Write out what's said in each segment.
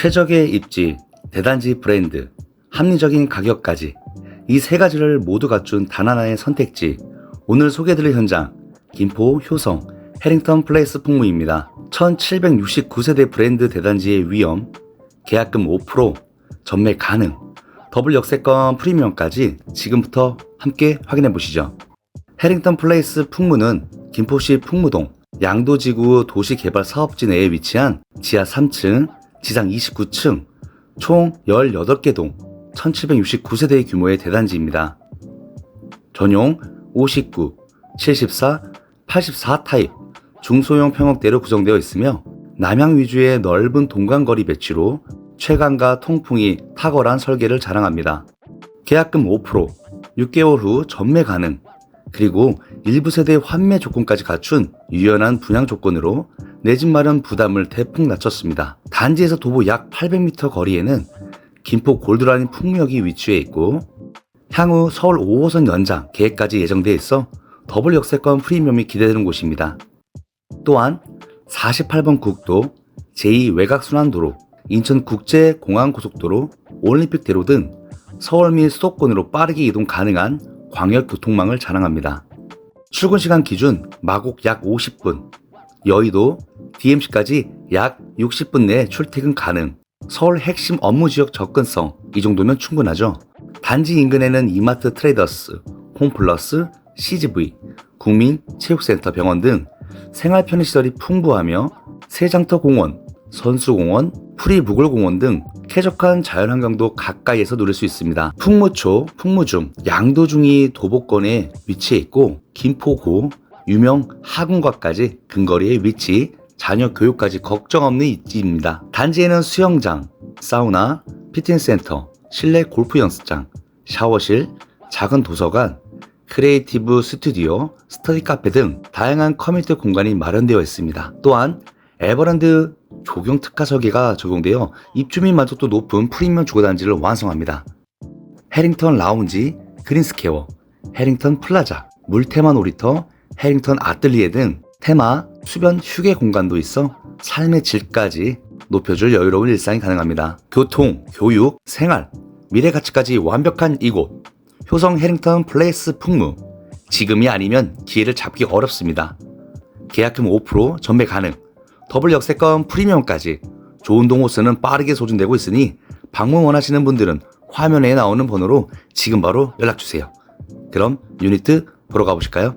최적의 입지, 대단지 브랜드, 합리적인 가격까지 이 세 가지를 모두 갖춘 단 하나의 선택지. 오늘 소개드릴 현장 김포 효성 해링턴 플레이스 풍무입니다. 1769세대 브랜드 대단지의 위험, 계약금 5%, 전매 가능, 더블 역세권 프리미엄까지 지금부터 함께 확인해 보시죠. 해링턴 플레이스 풍무는 김포시 풍무동 양도지구 도시개발 사업지 내에 위치한 지하 3층, 지상 29층, 총 18개 동 1769세대 규모의 대단지입니다. 전용 59, 74, 84 타입 중소형 평형대로 구성되어 있으며 남향 위주의 넓은 동간거리 배치로 최강과 통풍이 탁월한 설계를 자랑합니다. 계약금 5%, 6개월 후 전매 가능, 그리고 일부 세대 환매 조건까지 갖춘 유연한 분양 조건으로 내 집 마련 부담을 대폭 낮췄습니다. 단지에서 도보 약 800m 거리에는 김포 골드라인 풍무역이 위치해 있고 향후 서울 5호선 연장 계획까지 예정돼 있어 더블 역세권 프리미엄이 기대되는 곳입니다. 또한 48번 국도, 제2 외곽순환도로, 인천국제공항고속도로, 올림픽대로 등 서울 및 수도권으로 빠르게 이동 가능한 광역 교통망을 자랑합니다. 출근 시간 기준 마곡 약 50분, 여의도, DMC까지 약 60분 내에 출퇴근 가능, 서울 핵심 업무 지역 접근성 이 정도면 충분하죠. 단지 인근에는 이마트 트레이더스, 홈플러스, CGV, 국민 체육센터 병원 등 생활 편의시설이 풍부하며 세장터 공원, 선수공원, 프리무글공원 등 쾌적한 자연환경도 가까이에서 누릴 수 있습니다. 풍무초, 풍무중, 양도중이 도보권에 위치해 있고 김포고, 유명 하군과까지 근거리에 위치, 자녀 교육까지 걱정 없는 입지입니다. 단지에는 수영장, 사우나, 피트니스센터, 실내 골프 연습장, 샤워실, 작은 도서관, 크리에이티브 스튜디오, 스터디 카페 등 다양한 커뮤니티 공간이 마련되어 있습니다. 또한 에버랜드 조경 특화 설계가 적용되어 입주민 만족도 높은 프리미엄 주거단지를 완성합니다. 해링턴 라운지, 그린스케어, 해링턴 플라자, 물테마 놀이터, 해링턴 아틀리에 등 테마, 수변 휴게 공간도 있어 삶의 질까지 높여줄 여유로운 일상이 가능합니다. 교통, 교육, 생활, 미래 가치까지 완벽한 이곳. 효성 해링턴 플레이스 풍무. 지금이 아니면 기회를 잡기 어렵습니다. 계약금 5% 전매 가능. 더블 역세권 프리미엄까지 좋은 동호수는 빠르게 소진되고 있으니 방문 원하시는 분들은 화면에 나오는 번호로 지금 바로 연락주세요. 그럼 유니트 보러 가보실까요?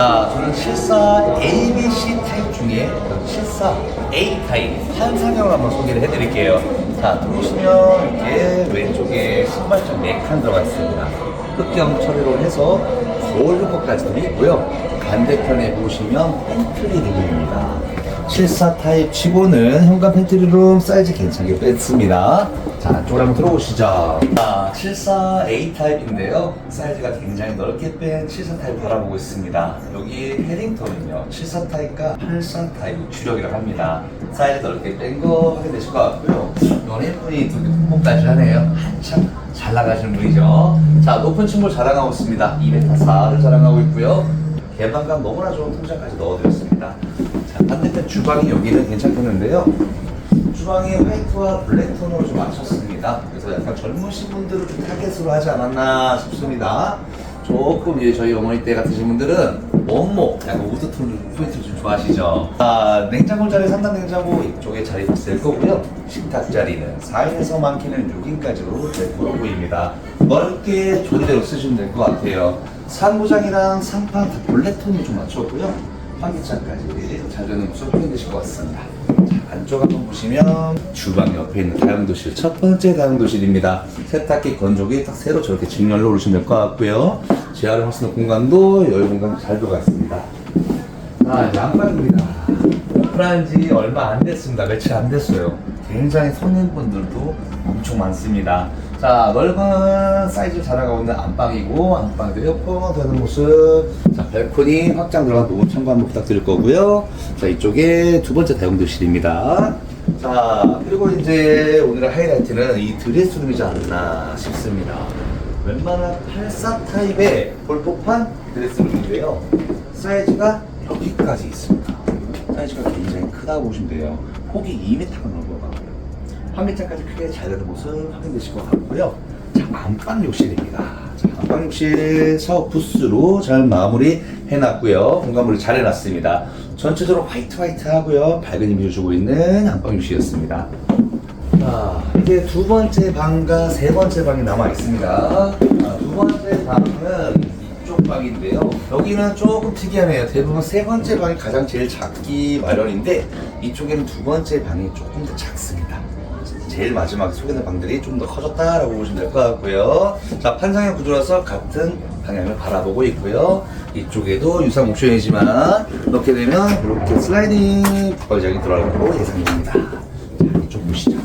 자, 저는 실사 ABC 타입 중에 실사 A 타입 환상형을 한번 소개를 해드릴게요. 자, 들어오시면 이렇게 왼쪽에 신발장 4칸 들어가 있습니다. 흑경 처리로 해서 거울 효과까지도 있고요. 반대편에 보시면 팬트리 룸입니다. 74 타입 치고는 현관 팬트리 룸 사이즈 괜찮게 뺐습니다. 자, 안쪽으로 한번 들어오시죠. 자, 74 A 타입인데요. 사이즈가 굉장히 넓게 뺀 74 타입 바라보고 있습니다. 여기 헤링턴은요, 74 타입과 83 타입 주력이라고 합니다. 사이즈 넓게 뺀 거 확인되실 것 같고요. 연예인분이 두 품목까지 하네요. 한참 잘 나가시는 분이죠. 자, 높은 층을 자랑하고 있습니다. 204를 자랑하고 있고요. 개방감 너무나 좋은 통장까지 넣어드렸습니다. 자, 반대편 주방이 여기는 괜찮겠는데요. 주방이 화이트와 블랙 톤으로 좀 맞췄습니다. 그래서 약간 젊으신 분들을 좀 타겟으로 하지 않았나 싶습니다. 조금 이제 저희 어머니 때 같으신 분들은 원목, 약간 우드 톤 포인트를 좀 좋아하시죠. 아, 냉장고 자리 3단 냉장고 이쪽에 자리 될 거고요. 식탁 자리는 4인에서 많게는 6인까지로 될 거로 보입니다. 넓게 존대로 쓰시면 될 것 같아요. 상부장이랑 상판 다 블랙 톤을 좀 맞췄고요. 잘 되는 모습 확인되실 것 같습니다. 자, 안쪽 한번 보시면 주방 옆에 있는 다용도실 첫 번째 다용도실입니다. 세탁기 건조기 딱 새로 저렇게 직렬로 오시면 될 것 같고요. 재활용 할수 있는 공간도 여유 공간 잘 들어가 있습니다. 아, 양반입니다. 오픈한 지 얼마 안 됐습니다. 며칠 안 됐어요. 굉장히 손님분들도 엄청 많습니다. 자, 넓은 사이즈 자라가고 있는 안방이고, 안방에도 에어컨 되는 모습. 자, 발코니 확장 들어간 부분 참고 한번 부탁드릴 거고요. 자, 이쪽에 두 번째 다용도실입니다. 자, 그리고 이제 오늘의 하이라이트는 이 드레스룸이지 않나 싶습니다. 웬만한 84 타입의 볼법한 드레스룸인데요. 사이즈가 여기까지 있습니다. 사이즈가 굉장히 크다고 보시면 돼요. 폭이 2m가 넘어가고요. 환기장까지 크게 잘 되는 모습 확인되실 것 같고요. 자, 안방 욕실입니다. 자, 안방 욕실 샤워 부스로 잘 마무리 해놨고요. 공간물이 잘 해놨습니다. 전체적으로 화이트 화이트 하고요. 밝은 이미지 주고 있는 안방 욕실이었습니다. 자, 이제 두 번째 방과 세 번째 방이 남아 있습니다. 아, 두 번째 방은 이쪽 방인데요. 여기는 조금 특이하네요. 대부분 세 번째 방이 가장 제일 작기 마련인데 이쪽에는 두 번째 방이 조금 더 작습니다. 제일 마지막에 소개된 방들이 좀 더 커졌다라고 보시면 될 것 같고요. 자, 판상형 구조라서 같은 방향을 바라보고 있고요. 이쪽에도 유상 옵션이지만 넣게 되면 이렇게 슬라이딩 버전이 들어가고 예상됩니다. 자, 이쪽 보시죠.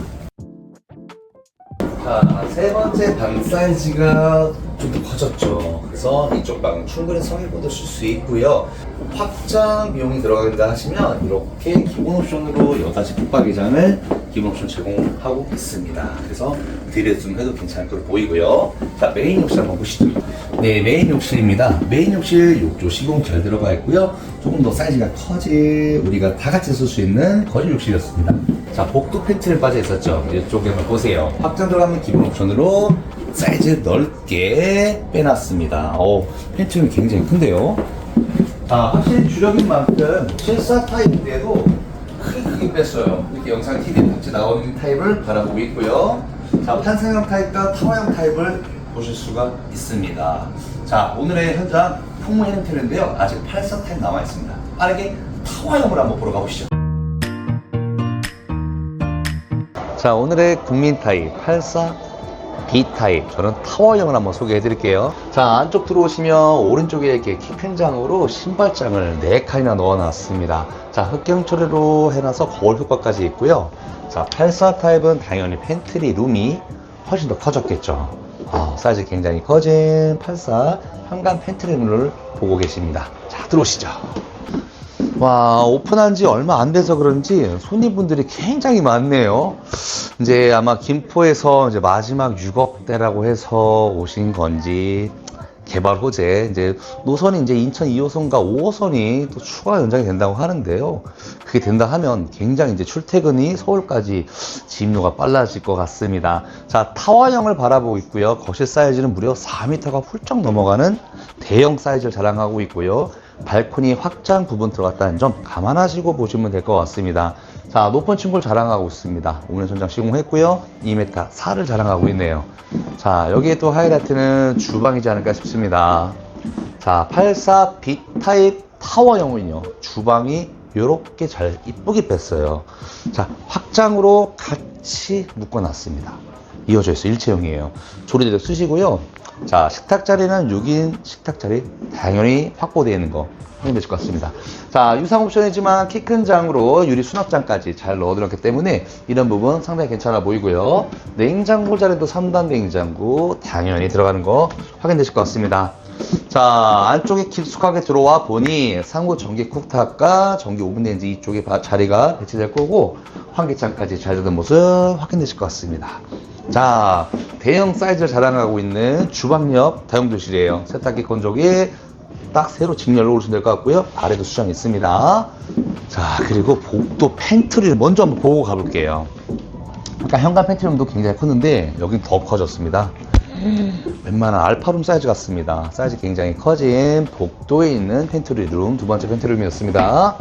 자, 세 번째 방 사이즈가 좀더 커졌죠. 그래서 이쪽 방은 충분히 성인분도 쓸 수 있고요. 확장 비용이 들어간다 하시면 이렇게 기본 옵션으로 6가지 붙박이장을 기본 옵션 제공하고 있습니다. 그래서 드레스룸 해도 괜찮을 걸로 보이고요. 자, 메인 욕실 한번 보시죠. 네, 메인 욕실입니다. 메인 욕실 욕조 시공 잘 들어가 있고요. 조금 더 사이즈가 커질 우리가 다 같이 쓸 수 있는 거실 욕실이었습니다. 자, 복도 팬트를 빠져 있었죠. 이쪽에 한번 보세요. 확장 들어가면 기본 옵션으로 사이즈 넓게 빼놨습니다. 오, 팬트는 굉장히 큰데요. 자, 확실히 주력인 만큼 실사 타입인데도 크게 크게 뺐어요. 이렇게 영상 TV에 같이 나오는 타입을 바라보고 있고요. 자, 판상형 타입과 타워형 타입을 보실 수가 있습니다. 자, 오늘의 현장 풍무 형태인데요. 아직 84 타입 남아 있습니다. 빠르게 타워형을 한번 보러 가보시죠. 자, 오늘의 국민 타입 84 B 타입. 저는 타워형을 한번 소개해 드릴게요. 자 안쪽 들어오시면 오른쪽에 이렇게 키팬장으로 신발장을 4칸이나 넣어 놨습니다. 자 흑경 처리로 해놔서 거울 효과까지 있고요. 자 84 타입은 당연히 팬트리 룸이 훨씬 더 커졌겠죠. 아, 사이즈 굉장히 커진 84 현관 팬트리 룸을 보고 계십니다. 자 들어오시죠 와, 오픈한 지 얼마 안 돼서 그런지 손님분들이 굉장히 많네요. 이제 아마 김포에서 이제 마지막 6억 대라고 해서 오신 건지 개발 호재 이제 노선이 이제 인천 2호선과 5호선이 또 추가 연장이 된다고 하는데요. 그게 된다 하면 굉장히 이제 출퇴근이 서울까지 진입로가 빨라질 것 같습니다. 자, 타워형을 바라보고 있고요. 거실 사이즈는 무려 4m가 훌쩍 넘어가는 대형 사이즈를 자랑하고 있고요. 발코니 확장 부분 들어갔다는 점 감안하시고 보시면 될 것 같습니다. 자, 높은 층골 자랑하고 있습니다. 오늘 전장 시공했고요. 2m 4를 자랑하고 있네요. 자, 여기에 또 하이라이트는 주방이지 않을까 싶습니다. 자, 84 B 타입 타워형은요. 주방이 이렇게 잘 이쁘게 뺐어요. 자, 확장으로 같이 묶어놨습니다. 이어져 있어 일체형이에요. 조리대도 쓰시고요. 자, 식탁 자리는 6인 식탁 자리 당연히 확보되어 있는 거 확인되실 것 같습니다. 자, 유상 옵션이지만 키 큰 장으로 유리 수납장까지 잘 넣어드렸기 때문에 이런 부분 상당히 괜찮아 보이고요. 냉장고 자리도 3단 냉장고 당연히 들어가는 거 확인되실 것 같습니다. 자, 안쪽에 깊숙하게 들어와 보니 상부 전기 쿡탑과 전기 오븐렌지 이쪽에 바- 자리가 배치될 거고 환기창까지 잘 되는 모습 확인되실 것 같습니다. 자, 대형 사이즈를 자랑하고 있는 주방 옆 다용도실이에요. 세탁기 건조기 딱 새로 직렬로 오시면 될 것 같고요. 아래도 수정이 있습니다. 자, 그리고 복도 팬트리를 먼저 한번 보고 가볼게요. 아까 현관 팬트리룸도 굉장히 컸는데 여긴 더 커졌습니다. 웬만한 알파룸 사이즈 같습니다. 사이즈 굉장히 커진 복도에 있는 팬트리 룸 두 번째 팬트리 룸이었습니다.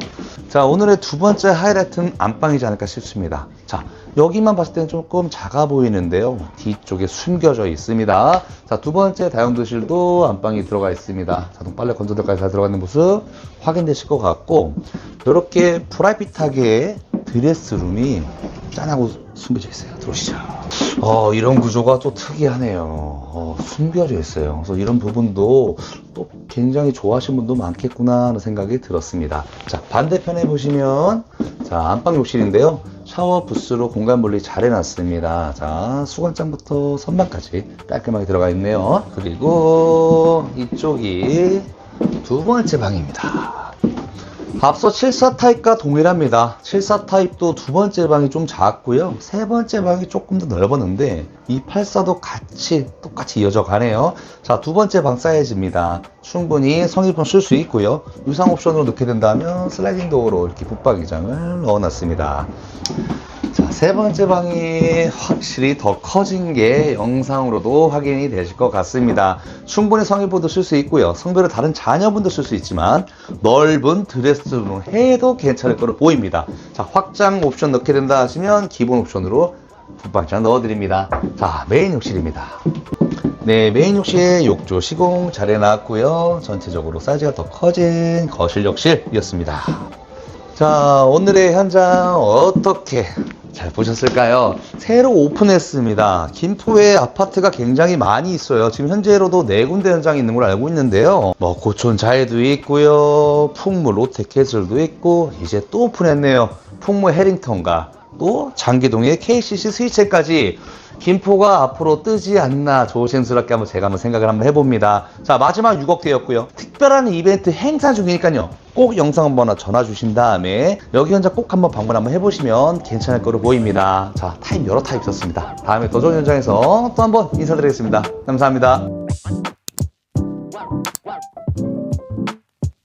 자 오늘의 두 번째 하이라이트는 안방이지 않을까 싶습니다. 자 여기만 봤을 때는 조금 작아 보이는데요. 뒤쪽에 숨겨져 있습니다. 자 두 번째 다용도실도 안방이 들어가 있습니다. 자동 빨래 건조대까지 잘 들어가는 모습 확인되실 것 같고 이렇게 프라이빗하게 드레스룸이 짠하고 숨겨져 있어요. 들어오시죠. 어, 이런 구조가 또 특이하네요. 어, 숨겨져 있어요. 그래서 이런 부분도 또 굉장히 좋아하시는 분도 많겠구나 하는 생각이 들었습니다. 자, 반대편에 보시면, 자, 안방 욕실인데요. 샤워 부스로 공간 분리 잘 해놨습니다. 자, 수건장부터 선반까지 깔끔하게 들어가 있네요. 그리고 이쪽이 두 번째 방입니다. 앞서 74 타입과 동일합니다. 74 타입도 두 번째 방이 좀 작고요. 세 번째 방이 조금 더 넓었는데 이 84도 같이 똑같이 이어져 가네요. 자, 두 번째 방 사이즈입니다. 충분히 성인품 쓸 수 있고요. 유상 옵션으로 넣게 된다면 슬라이딩 도어로 이렇게 붙박이장을 넣어놨습니다. 자, 세 번째 방이 확실히 더 커진 게 영상으로도 확인이 되실 것 같습니다. 충분히 성인분도 쓸 수 있고요. 성별은 다른 자녀분도 쓸 수 있지만 넓은 드레스룸 해도 괜찮을 거로 보입니다. 자, 확장 옵션 넣게 된다 하시면 기본 옵션으로 붙박이장 넣어드립니다. 자, 메인 욕실입니다. 네, 메인 욕실 욕조 시공 잘 해놨고요. 전체적으로 사이즈가 더 커진 거실 욕실이었습니다. 자, 오늘의 현장 어떻게 잘 보셨을까요? 새로 오픈했습니다. 김포에 아파트가 굉장히 많이 있어요. 지금 현재로도 네 군데 현장이 있는 걸 알고 있는데요. 뭐 고촌 자해도 있고요. 풍무 롯데캐슬도 있고 이제 또 오픈했네요. 풍무 해링턴과 또 장기동의 KCC 스위체까지 김포가 앞으로 뜨지 않나 조심스럽게 한번 제가 한번 생각을 한번 해봅니다. 자 마지막 6억 대였고요. 특별한 이벤트 행사 중이니까요. 꼭 영상 한번 전화 주신 다음에 여기 현장 꼭 한번 방문 한번 해보시면 괜찮을 거로 보입니다. 자 타입 여러 타입 있었습니다. 다음에 더 좋은 현장에서 또 한번 인사드리겠습니다. 감사합니다.